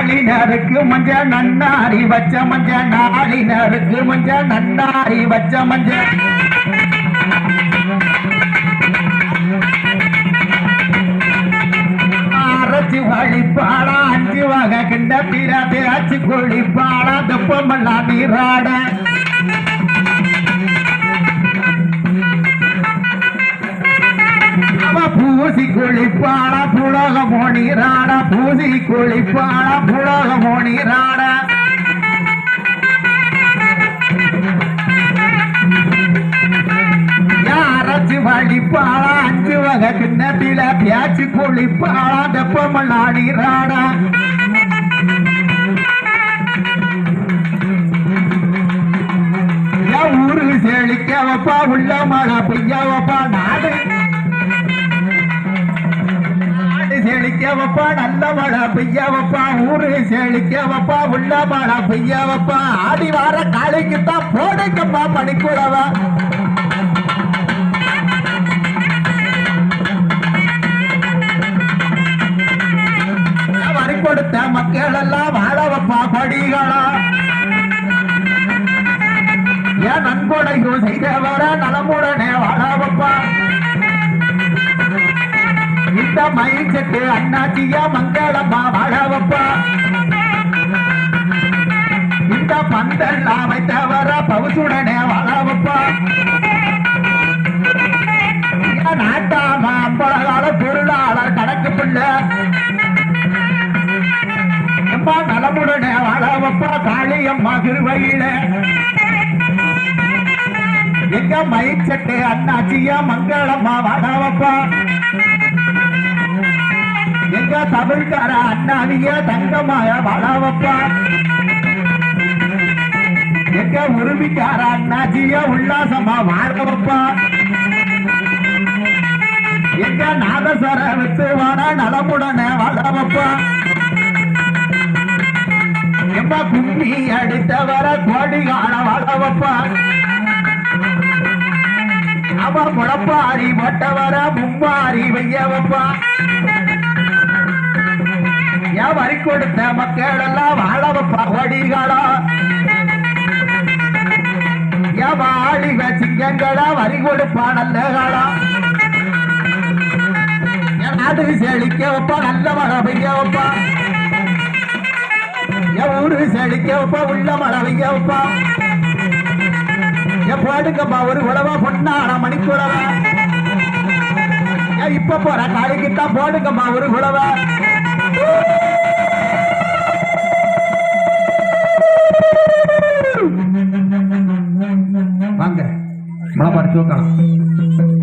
நாளினருக்கு மஞ்ச நன்னாரி வச்ச மஞ்ச நாளினருக்கு மஞ்ச நன்னாரி வச்ச மஞ்ச. அரைச்சி வழிப்பாடா அஞ்சு வகை கிண்டத்தில தேய்ச்சி குளிப்பாடா துப்பமெல்லாம் நீராட. பூசி குளிப்பாடா புலக மோனிராட பூசி குளிப்பாடா புலக மோனிராட யாராச்சு வழிப்பாளா அஞ்சு வகை கிண்ணத்தில பியாச்சு குளிப்பாளா தெப்பமல்லாடிராடா என் ஊரு செழிக்க வைப்பா உள்ள மழை பெய்ய வைப்பா நாடு செழிக்கவப்பா நல்ல மழை பெய்யவப்பா ஊரு செழிக்கவப்பா உள்ள மழை பெய்யவப்பா. ஆடி வார காலைக்குத்தான் போடுங்கம்மா பனிக்குழவா வரி கொடுத்த மக்கள் எல்லாம் வாழவப்பா படிகளா என் நன்கொடையோ செய்தவர நலமுடனே இந்த அண்ணாச்சியா மங்களம்மா வாழ வைப்பா இந்த பந்தல் அமைத்தவர பவுசுடனே வாழ வைப்பா என் நாட்டாம அம்பளகால பொருளாளர் கணக்கு பிள்ளை. அம்மா நலமுடனே வாழ வைப்பா காளியம்மா திருவையில. எங்க மயிச்சட்டு அண்ணாச்சியா மங்களம்மா வாழ வைப்பா எங்க தமிழ்கார அண்ணாவிய தங்கமாய வளவப்பா. எங்க உரிமைக்கார அண்ணாச்சிய உல்லாசமா வாழ எங்க நாதசர வித்துவான நலமுடனே வாழ வைப்பா எம்மா கும்மி அடித்தவர கோடி காண வாழ வைப்பா அவ முளப்பாரி மட்டவர மும்மாரி வையவப்பா வைப்பா என் வரி கொடுத்த மக்கள் எல்லாம் வாழ வைப்பா கோடிகளா என் வாழிக சிங்கங்களா வரி கொடுப்பா நல்ல என் நாடு செழிக்க வைப்பா நல்ல மழை பெய்ய வைப்பா. என் ஊரு செழிக்க வைப்பா உள்ள மழை பெய்ய வைப்பா. என் போடுங்கம்மா ஒரு உழவா பொண்ணான மணிக்குளவா ஏன் இப்ப போற காலைக்குத்தான் போடுங்கம்மா ஒரு குளவா வாங்க. மழை பார்த்து தூக்கலாம்